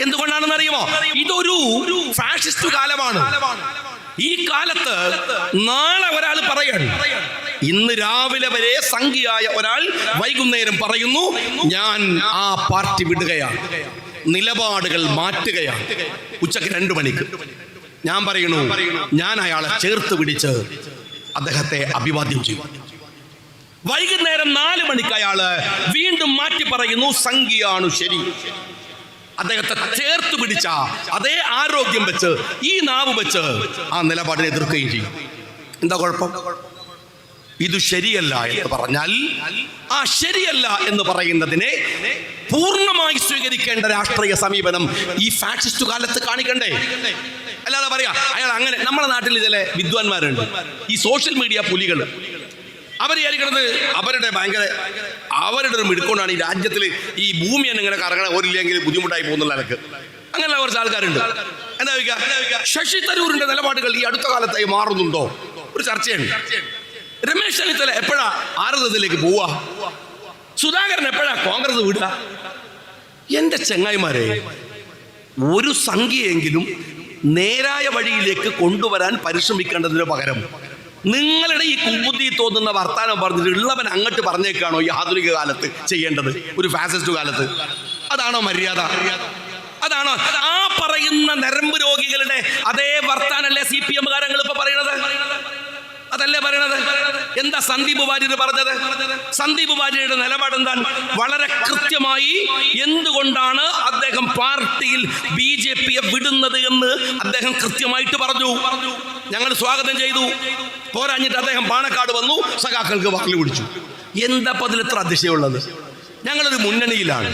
എന്തുകൊണ്ടാണെന്ന് അറിയുമോ ഇതൊരു ഫാഷിസ്റ്റ് കാലമാണ്. ഈ കാലത്ത് നാളെ ഒരാൾ പറയാണ്. ഇന്ന് രാവിലെ വരെ സംഖ്യയായ ഒരാൾ വൈകുന്നേരം പറയുന്നു ഞാൻ ആ പാർട്ടി വിടുകയാണ് നിലപാടുകൾ മാറ്റുകയാണ് ഉച്ചയ്ക്ക് രണ്ടു മണിക്ക്. ഞാൻ പറയുന്നു ഞാൻ അയാളെ ചേർത്ത് പിടിച്ച് അദ്ദേഹത്തെ അഭിവാദ്യം ചെയ്യും. വൈകുന്നേരം നാല് മണിക്ക് അയാൾ വീണ്ടും മാറ്റി പറയുന്നു സംഖ്യയാണ് ശരി. അദ്ദേഹത്തെ ചേർത്ത് പിടിച്ച അതേ ആരോഗ്യം വെച്ച് ഈ നാവ് വെച്ച് ആ നിലപാടിനെ എതിർക്കുകയും ചെയ്യും. എന്താ കുഴപ്പം? ഇത് ശരിയല്ല എന്ന് പറഞ്ഞാൽ ആ ശരിയല്ല എന്ന് പറയുന്നതിനെ പൂർണമായി സ്വീകരിക്കേണ്ട രാഷ്ട്രീയ സമീപനം ഈ ഫാഷിസ്റ്റ് കാലത്ത് കാണിക്കണ്ടേ? അല്ലാതെ പറയാ അയാൾ അങ്ങനെ നമ്മുടെ നാട്ടിൽ ചില വിദ്വാൻമാരുണ്ട്. ഈ സോഷ്യൽ മീഡിയ പുലികൾ അവർ വിചാരിക്കണത് അവരുടെ ഭയങ്കര അവരുടെ ഒരു മിടുക്കൊണ്ടാണ് ഈ രാജ്യത്തിൽ ഈ ഭൂമി തന്നെ ഇങ്ങനെ കറങ്ങണ ഒരില്ലെങ്കിൽ ബുദ്ധിമുട്ടായി പോകുന്നുള്ള നിലയ്ക്ക്. അങ്ങനെയുള്ള കുറച്ച് ആൾക്കാരുണ്ട്. എന്താ ശശി തരൂരിന്റെ നിലപാടുകൾ ഈ അടുത്ത കാലത്തായി മാറുന്നുണ്ടോ? ഒരു ചർച്ചയാണ് രമേശ് ചെന്നിത്തല എപ്പോഴാ ആരതത്തിലേക്ക് പോവാ സുധാകരൻ എപ്പോഴാ കോൺഗ്രസ് വിടുക? എന്റെ ചെങ്ങായിമാരെ ഒരു സംഖ്യയെങ്കിലും നേരായ വഴിയിലേക്ക് കൊണ്ടുവരാൻ പരിശ്രമിക്കേണ്ടതിന് പകരം നിങ്ങളുടെ ഈ കുബുദ്ധി തോന്നുന്ന വർത്താനം പറഞ്ഞിട്ട് ഉള്ളവൻ അങ്ങോട്ട് പറഞ്ഞേക്കാണോ ഈ ആധുനിക കാലത്ത് ചെയ്യേണ്ടത്? ഒരു ഫാസിസ്റ്റ് കാലത്ത്. അതാണോ മര്യാദ? അതാണോ? ആ പറയുന്ന നരമ്പ് രോഗികളുടെ അതേ വർത്താനല്ലേ സി പി എമ്മുകാരങ്ങൾ ഇപ്പൊ പറയണത്? അതല്ലേ പറയണത്? എന്താ സന്ദീപ് വാര്യർ പറഞ്ഞത്? സന്ദീപ് വാര്യരുടെ നിലപാട് എന്താണ്? വളരെ കൃത്യമായി എന്തുകൊണ്ടാണ് അദ്ദേഹം പാർട്ടിയിൽ ബി ജെ പിയെ വിടുന്നത് എന്ന് അദ്ദേഹം കൃത്യമായിട്ട് പറഞ്ഞു. ഞങ്ങൾ സ്വാഗതം ചെയ്തു. പോരാഞ്ഞിട്ട് അദ്ദേഹം പാണക്കാട് വന്നു. സഖാക്കൾക്ക് വാക്കിൽ പിടിച്ചു എന്താ അതിൽ എത്ര അതിശയമുള്ളത്? ഞങ്ങളൊരു മുന്നണിയിലാണ്.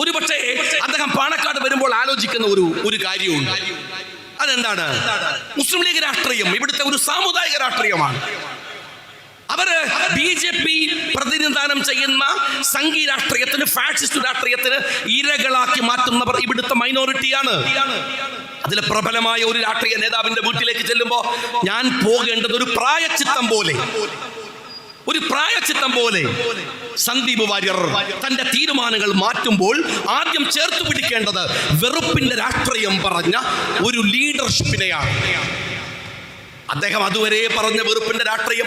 ഒരു പക്ഷേ അദ്ദേഹം പാണക്കാട് വരുമ്പോൾ ആലോചിക്കുന്ന ഒരു ഒരു കാര്യമുണ്ട്. അതെന്താണ്? മുസ്ലിം ലീഗ് രാഷ്ട്രീയം ഇവിടുത്തെ ഒരു സാമുദായിക രാഷ്ട്രീയമാണ്. അവർ ബി ജെ പി പ്രതിനിധാനം ചെയ്യുന്ന സംഘീയ രാഷ്ട്രീയത്തിന് ഫാഷിസ്റ്റ് രാഷ്ട്രീയത്തിന് ഇരകളാക്കി മാറ്റുന്നവർ ഇവിടുത്തെ മൈനോറിറ്റിയാണ്. അതിലെ പ്രബലമായ ഒരു രാഷ്ട്രീയ നേതാവിന്റെ വീട്ടിലേക്ക് ചെല്ലുമ്പോൾ ഞാൻ പോകേണ്ടത് ഒരു പ്രായച്ചിത്തം പോലെ. ഒരു പ്രായച്ചിത്തം പോലെ. സന്ദീപ് വാര്യർ തന്റെ തീരുമാനങ്ങൾ മാറ്റുമ്പോൾ ആദ്യം ചേർത്ത് പിടിക്കേണ്ടത് വെറുപ്പിന്റെ രാഷ്ട്രീയം പറഞ്ഞ ഒരു ലീഡർഷിപ്പിനെയാണ്. അദ്ദേഹം അതുവരെ പറഞ്ഞ വെറുപ്പിന്റെ രാഷ്ട്രീയം.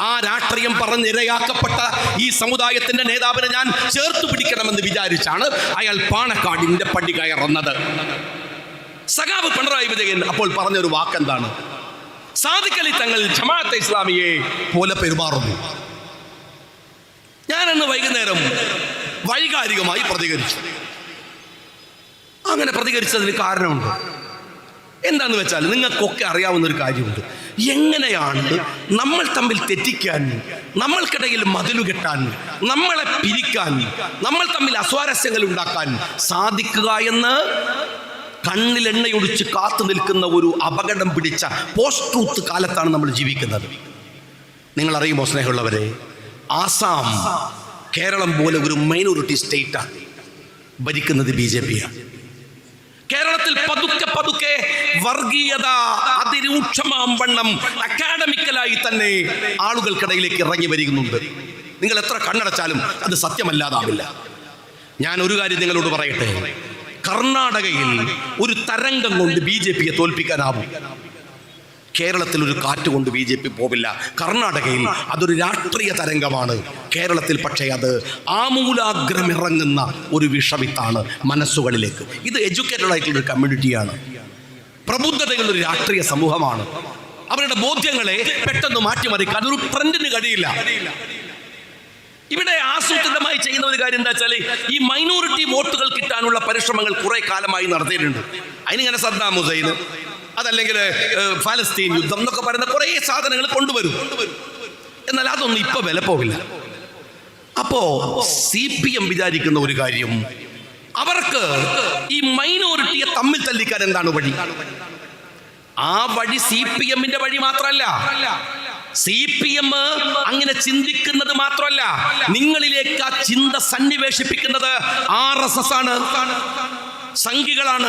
ആ രാഷ്ട്രീയം പറഞ്ഞ് ഇരയാക്കപ്പെട്ട ഈ സമുദായത്തിന്റെ നേതാവിനെ ഞാൻ ചേർത്ത് പിടിക്കണമെന്ന് വിചാരിച്ചാണ് അയാൾ പാണക്കാടിന്റെ പടി കയറുന്നത്. സഖാവ് പിണറായി വിജയൻ അപ്പോൾ പറഞ്ഞൊരു വാക്കെന്താണ്? സാധിക്കലി തങ്ങൾ ജമാഅത്തെ ഇസ്ലാമിയെ പോലെ പെരുമാറുന്നു. ഞാനന്ന് വൈകുന്നേരം വൈകാരികമായി പ്രതികരിച്ചു. അങ്ങനെ പ്രതികരിച്ചതിന് കാരണമുണ്ട്. എന്താന്ന് വെച്ചാൽ നിങ്ങൾക്കൊക്കെ അറിയാവുന്ന ഒരു കാര്യമുണ്ട്. എങ്ങനെയാണ് നമ്മൾ തമ്മിൽ തെറ്റിക്കാൻ നമ്മൾക്കിടയിൽ മതിലുകെട്ടാൻ നമ്മളെ പിരിക്കാൻ നമ്മൾ തമ്മിൽ അസ്വാരസ്യങ്ങൾ ഉണ്ടാക്കാൻ സാധിക്കുക എന്ന് കണ്ണിൽ എണ്ണയൊടിച്ച് കാത്തു നിൽക്കുന്ന ഒരു അപകടം പിടിച്ച പോസ്റ്റ് ട്രൂത്ത് കാലത്താണ് നമ്മൾ ജീവിക്കുന്നത്. നിങ്ങൾ അറിയുമോ സ്നേഹമുള്ളവരെ? ആസാം കേരളം പോലെ ഒരു മൈനോറിറ്റി സ്റ്റേറ്റാണ് ഭരിക്കുന്നത് ബി ജെ പിയാണ് കേരളത്തിൽ പതുക്കെ പതുക്കെ വർഗീയത അതിരൂക്ഷമാം വണ്ണം അക്കാഡമിക്കലായി തന്നെ ആളുകൾക്കിടയിലേക്ക് ഇറങ്ങി വരികുന്നുണ്ട് നിങ്ങൾ എത്ര കണ്ണടച്ചാലും അത് സത്യമല്ലാതാവില്ല. ഞാൻ ഒരു കാര്യം നിങ്ങളോട് പറയട്ടെ? കർണാടകയിൽ ഒരു തരംഗം കൊണ്ട് ബി ജെ പിയെ തോൽപ്പിക്കാനാവും. കേരളത്തിൽ ഒരു കാറ്റ് കൊണ്ട് ബി ജെ പി പോവില്ല. കർണാടകയിൽ അതൊരു രാഷ്ട്രീയ തരംഗമാണ്. കേരളത്തിൽ പക്ഷേ അത് ആമൂലാഗ്രമിറങ്ങുന്ന ഒരു വിഷവിത്താണ് മനസ്സുകളിലേക്ക്. ഇത് എഡ്യൂക്കേറ്റഡ് ആയിട്ടുള്ള ഒരു കമ്മ്യൂണിറ്റിയാണ്. പ്രബുദ്ധതയുള്ള ഒരു രാഷ്ട്രീയ സമൂഹമാണ്. അവരുടെ ബോധ്യങ്ങളെ പെട്ടെന്ന് മാറ്റിമറിക്കാൻ ഒരു ട്രെൻഡിന് കഴിയില്ല. ഇവിടെ ആസൂത്രിതമായി ചെയ്യുന്ന ഒരു കാര്യം എന്താ വെച്ചാൽ ഈ മൈനോറിറ്റി വോട്ടുകൾ കിട്ടാനുള്ള പരിശ്രമങ്ങൾ കുറെ കാലമായി നടത്തിയിട്ടുണ്ട് അതിനിങ്ങനെ സദ്ദാം ഹുസൈൻ അതല്ലെങ്കിൽ ഫലസ്തീൻ യുദ്ധം എന്നൊക്കെ പറയുന്ന കുറേ സാധനങ്ങൾ കൊണ്ടുവരും. എന്നാൽ അതൊന്നും ഇപ്പൊ വില പോകില്ല അപ്പോ സി പി എം വിചാരിക്കുന്ന ഒരു കാര്യം അവർക്ക് ഈ മൈനോറിറ്റിയെ തമ്മിൽ തല്ലിക്കാൻ എന്താണ് വഴി? ആ വഴി സി പി എമ്മിന്റെ വഴി മാത്രമല്ല സി പി എം അങ്ങനെ ചിന്തിക്കുന്നത് മാത്രമല്ല നിങ്ങളിലേക്ക് ആ ചിന്ത സന്നിവേശിപ്പിക്കുന്നത് ആർ എസ് എസ് ആണ്. സംഘികളാണ്.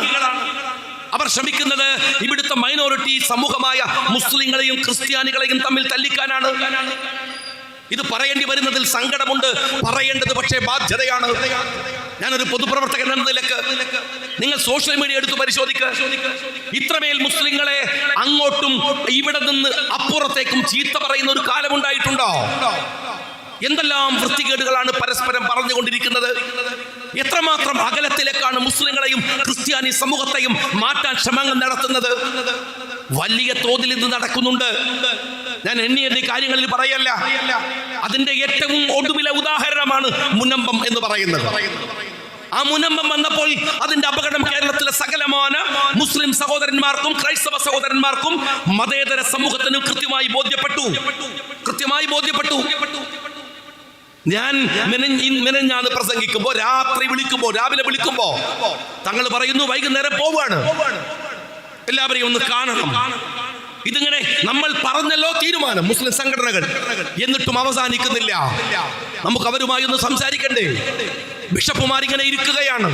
അവർ ശ്രമിക്കുന്നത് ഇവിടുത്തെ മൈനോറിറ്റി സമൂഹമായ മുസ്ലിങ്ങളെയും ക്രിസ്ത്യാനികളെയും തമ്മിൽ തല്ലിക്കാനാണ്. ഇത് പറയേണ്ടി വരുന്നതിൽ സങ്കടമുണ്ട്. പറയേണ്ടത് പക്ഷേ ബാധ്യതയാണ്. ഞാനൊരു പൊതുപ്രവർത്തകൻ എന്ന നിലയ്ക്ക് നിങ്ങൾ സോഷ്യൽ മീഡിയ എടുത്ത് പരിശോധിക്കുക ഇത്രമേൽ മുസ്ലിങ്ങളെ അങ്ങോട്ടും ഇവിടെ നിന്ന് അപ്പുറത്തേക്കും ചീത്ത പറയുന്ന ഒരു കാലം ഉണ്ടായിട്ടുണ്ടോ? എന്തെല്ലാം വൃത്തികേടുകളാണ് പരസ്പരം പറഞ്ഞുകൊണ്ടിരിക്കുന്നത്? എത്രമാത്രം അകലത്തിലേക്കാണ് മുസ്ലിങ്ങളെയും ക്രിസ്ത്യാനി സമൂഹത്തെയും മാറ്റാൻ ശ്രമങ്ങൾ നടത്തുന്നത്? വലിയ തോതിൽ ഇത് നടക്കുന്നുണ്ട്. ഞാൻ എണ്ണി എണ്ണി കാര്യങ്ങളിൽ പറയല്ല. അതിന്റെ ഏറ്റവും ഒടുവിലെ ഉദാഹരണമാണ് മുനമ്പം എന്ന് പറയുന്നത്. ആ മുനമ്പം വന്നപ്പോൾ അതിന്റെ അപകടം കേരളത്തിലെ സകലമാന മുസ്ലിം സഹോദരന്മാർക്കും ക്രൈസ്തവ സഹോദരന്മാർക്കും മതേതര സമൂഹത്തിനും കൃത്യമായി ബോധ്യപ്പെട്ടു. കൃത്യമായി ബോധ്യപ്പെട്ടു. ഞാൻ മെനഞ്ഞാന്ന് പ്രസംഗിക്കുമ്പോ രാത്രി വിളിക്കുമ്പോ രാവിലെ വിളിക്കുമ്പോ തങ്ങൾ പറയുന്നു വൈകുന്നേരം പോവാണ്. എല്ലാവരെയും ഒന്ന് കാണണം. ഇതിങ്ങനെ നമ്മൾ പറഞ്ഞല്ലോ തീരുമാനം മുസ്ലിം സംഘടനകൾ. എന്നിട്ടും അവസാനിക്കുന്നില്ല. നമുക്ക് അവരുമായി ഒന്ന് സംസാരിക്കണ്ടേ? ബിഷപ്പുമാർ ഇങ്ങനെ ഇരിക്കുകയാണ്.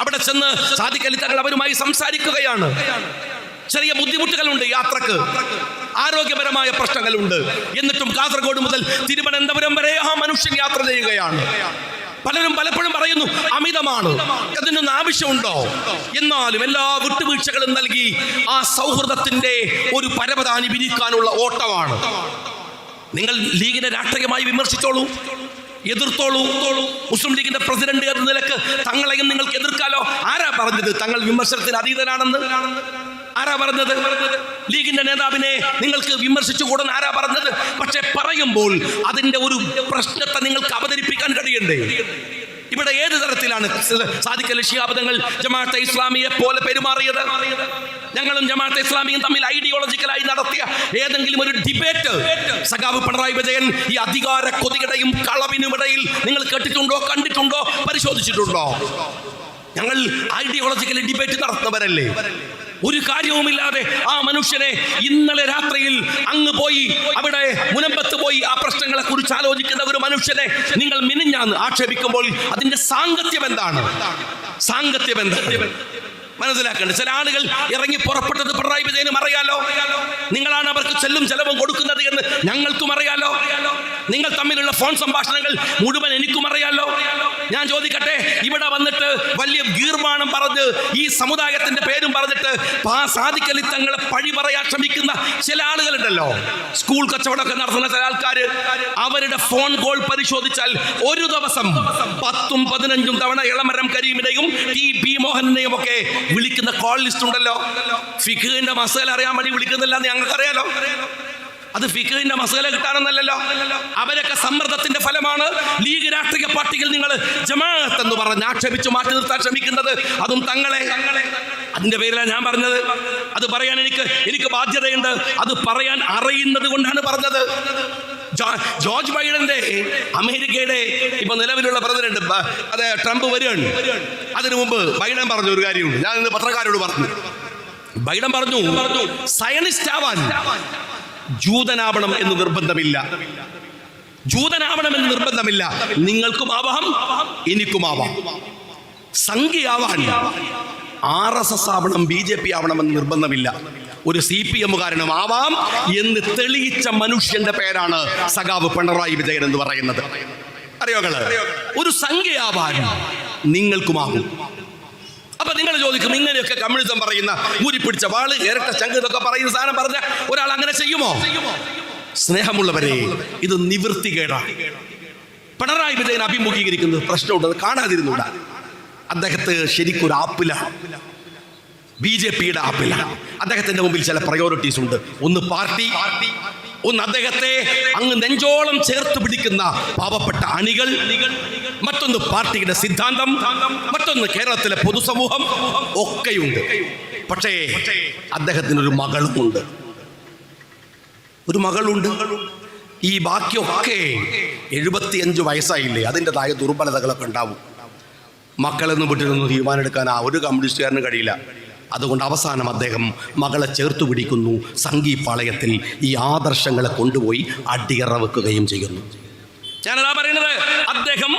അവിടെ ചെന്ന് സാധിക്കലി തങ്ങൾ അവരുമായി സംസാരിക്കുകയാണ്. ചെറിയ ബുദ്ധിമുട്ടുകളുണ്ട് യാത്രയ്ക്ക്. ആരോഗ്യപരമായ പ്രശ്നങ്ങളുണ്ട്. എന്നിട്ടും കാസർഗോഡ് മുതൽ തിരുവനന്തപുരം വരെ ആ മനുഷ്യൻ യാത്ര ചെയ്യുകയാണ്. പലരും പലപ്പോഴും പറയുന്നു അമിതമാണ്. അതിനൊന്നും ആവശ്യമുണ്ടോ? എന്നാലും എല്ലാ വിട്ടുവീഴ്ചകളും നൽകി ആ സൗഹൃദത്തിന്റെ ഒരു പരവതാനി വിരിക്കാനുള്ള ഓട്ടമാണ്. നിങ്ങൾ ലീഗിനെ രാഷ്ട്രീയമായി വിമർശിച്ചോളൂ എതിർത്തോളൂ. മുസ്ലിം ലീഗിന്റെ പ്രസിഡന്റ് എന്ന നിലയ്ക്ക് തങ്ങളെയും നിങ്ങൾക്ക് എതിർക്കാലോ? ആരാ പറഞ്ഞത് തങ്ങൾ വിമർശനത്തിന് അതീതനാണെന്ന് ആരാ പറഞ്ഞത്? ലീഗിന്റെ നേതാവിനെ നിങ്ങൾക്ക് വിമർശിച്ചു കൂടാൻ ആരാ പറഞ്ഞത്? പക്ഷെ പറയുമ്പോൾ അതിന്റെ ഒരു പ്രശ്നത്തെ നിങ്ങൾക്ക് അവതരിപ്പിക്കാൻ കഴിയണ്ടേ? ഇവിടെ ഏത് തരത്തിലാണ് സാധിക്കൽ ശിഹാബദങ്ങൾ ജമാഅത്തെ ഇസ്ലാമിയെ പോലെ പെരുമാറിയത്? ഞങ്ങളും ജമാഅത്തെ ഇസ്ലാമിയും തമ്മിൽ ഐഡിയോളജിക്കലായി നടത്തിയ ഏതെങ്കിലും ഒരു ഡിബേറ്റ് സഖാവ് പിണറായി വിജയൻ ഈ അധികാര കൊതികടയും കളവിനും ഇടയിൽ നിങ്ങൾ കേട്ടിട്ടുണ്ടോ കണ്ടിട്ടുണ്ടോ പരിശോധിച്ചിട്ടുണ്ടോ? ഞങ്ങൾ ഐഡിയോളജിക്കലി ഡിബേറ്റ് നടത്തുന്നവരല്ലേ? ഒരു കാര്യവുമില്ലാതെ ആ മനുഷ്യനെ ഇന്നലെ രാത്രിയിൽ അങ്ങ് പോയി അവിടെ മുനമ്പത്ത് പോയി ആ പ്രശ്നങ്ങളെ കുറിച്ച് ആലോചിക്കുന്ന ഒരു മനുഷ്യനെ നിങ്ങൾ മിനിഞ്ഞാന്ന് ആക്ഷേപിക്കുമ്പോൾ അതിന്റെ സാങ്കത്യം എന്താണ്? സാങ്കത്യം എന്താ മനസ്സിലാക്കേണ്ടത് ചില ആളുകൾ ഇറങ്ങി പുറപ്പെട്ടത് പിണറായി വിജയനും അറിയാലോ. നിങ്ങളാണ് അവർക്ക് ചെല്ലും ചെലവും കൊടുക്കുന്നത് എന്ന് ഞങ്ങൾക്കും അറിയാലോ. നിങ്ങൾ തമ്മിലുള്ള ഫോൺ സംഭാഷണങ്ങൾ മുഴുവൻ എനിക്കും അറിയാലോ. ഞാൻ ചോദിക്കട്ടെ ഇവിടെ വന്നിട്ട് വലിയ ഗീർമാണം പറഞ്ഞ് ഈ സമുദായത്തിന്റെ പേരും പറഞ്ഞിട്ട് സാധിക്കലി തങ്ങളെ പഴി പറയാൻ ശ്രമിക്കുന്ന ചില ആളുകളുണ്ടല്ലോ. സ്കൂൾ കച്ചവടമൊക്കെ നടത്തുന്ന ചില ആൾക്കാർ അവരുടെ ഫോൺ കോൾ പരിശോധിച്ചാൽ ഒരു ദിവസം പത്തും പതിനഞ്ചും തവണ ഇളമരം കരീമിനെയും ടി പി മോഹനെയും ഒക്കെ വിളിക്കുന്ന കോൾ ലിസ്റ്റ് ഉണ്ടല്ലോ. ഫിഖിന്റെ മസാല അറിയാൻ വേണ്ടി വിളിക്കുന്നില്ല എന്ന് ഞങ്ങൾക്കറിയാലോ. അത് ഫിഖിന്റെ മസാല കിട്ടാനൊന്നല്ലല്ലോ. അവരൊക്കെ സമ്മർദ്ദത്തിന്റെ ഫലമാണ്. ലീഗ് രാഷ്ട്രീയ പാർട്ടികൾ നിങ്ങൾ ജമാഅത്ത് എന്ന് പറഞ്ഞ് ആക്ഷേപിച്ച് മാറ്റി നിർത്താൻ ശ്രമിക്കുന്നത്. അതും തങ്ങളെ. അതിന്റെ പേരിലാണ് ഞാൻ പറഞ്ഞത്. അത് പറയാൻ എനിക്ക് എനിക്ക് ബാധ്യതയുണ്ട്. അത് പറയാൻ അറിയുന്നത് കൊണ്ടാണ് പറഞ്ഞത്. ജോർജ് ബൈഡന്റെ അമേരിക്കയുടെ ഇപ്പൊ നിലവിലുള്ള പ്രസിഡന്റ് അതെ ട്രംപ് വരികയാണ്. അതിനു മുമ്പ് ബൈഡൻ പറഞ്ഞ ഒരു കാര്യമുണ്ട്. ഞാൻ ഇന്ന് പത്രക്കാരോട് പറഞ്ഞു. ബൈഡൻ പറഞ്ഞു സയനിസ്റ്റ് ആവാൻ ജൂതനാവണം എന്ന് നിർബന്ധമില്ല. ജൂതനാവണം എന്ന് നിർബന്ധമില്ല. നിങ്ങൾക്കും ആവാം എനിക്കും ആവാം. സംഖ്യയാവാൻ ആർ എസ് എസ് ആവണം ബി ജെ പി ആവണമെന്ന് നിർബന്ധമില്ല. ഒരു സി പി എമ്മുകാരനും ആവാം എന്ന് തെളിയിച്ച മനുഷ്യന്റെ പേരാണ് സഖാവ് പിണറായി വിജയൻ എന്ന് പറയുന്നത്. അറിയോകൾ ഒരു സംഖ്യയാവാൻ നിങ്ങൾക്കുമാകും അപ്പൊ നിങ്ങൾ ചോദിക്കും ഇങ്ങനെയൊക്കെ കമ്മ്യൂണിസം പറയുന്ന ഊരിപ്പിടിച്ച വാൾ ഇരട്ട ചങ്ക് എന്നൊക്കെ പറയുന്ന സാധനം പറഞ്ഞ ഒരാൾ അങ്ങനെ ചെയ്യുമോ? സ്നേഹമുള്ളവരെ ഇത് നിവൃത്തികേടാണ് പിണറായി വിജയൻ അഭിമുഖീകരിക്കുന്നത് പ്രശ്നമുണ്ട് അത് കാണാതിരുന്നുണ്ട് അദ്ദേഹത്തെ ശരിക്കൊരു ആപ്പിലാണ് ബി ജെ പിയുടെ ആപ്പിലാണ് അദ്ദേഹത്തിന്റെ മുമ്പിൽ ചില പ്രയോറിറ്റീസ് ഉണ്ട്. ഒന്ന് പാർട്ടി ഒന്ന് അദ്ദേഹത്തെ അങ്ങ് നെഞ്ചോളം ചേർത്ത് പിടിക്കുന്ന പാവപ്പെട്ട അണികൾ മറ്റൊന്ന് പാർട്ടിയുടെ സിദ്ധാന്തം മറ്റൊന്ന് കേരളത്തിലെ പൊതുസമൂഹം ഒക്കെയുണ്ട്. പക്ഷേ അദ്ദേഹത്തിനൊരു മകളുമുണ്ട്. ഒരു മകളുണ്ട്. ഈ ബാക്കിയൊക്കെ എഴുപത്തിയഞ്ച് വയസ്സായില്ലേ? അതിന്റെതായ ദുർബലതകളൊക്കെ ഉണ്ടാവും. മക്കളെന്ന് വിട്ടിരുന്നു തീരുമാനമെടുക്കാൻ ആ ഒരു കമ്മ്യൂണിസ്റ്റുകാരന് കഴിയില്ല. അതുകൊണ്ട് അവസാനം അദ്ദേഹം മകളെ ചേർത്തു പിടിക്കുന്നു. സംഗീപാളയത്തിൽ ഈ ആദർശങ്ങളെ കൊണ്ടുപോയി അടിയറ വെക്കുകയും ചെയ്യുന്നു. ഞാനതാ പറയുന്നത്. അദ്ദേഹം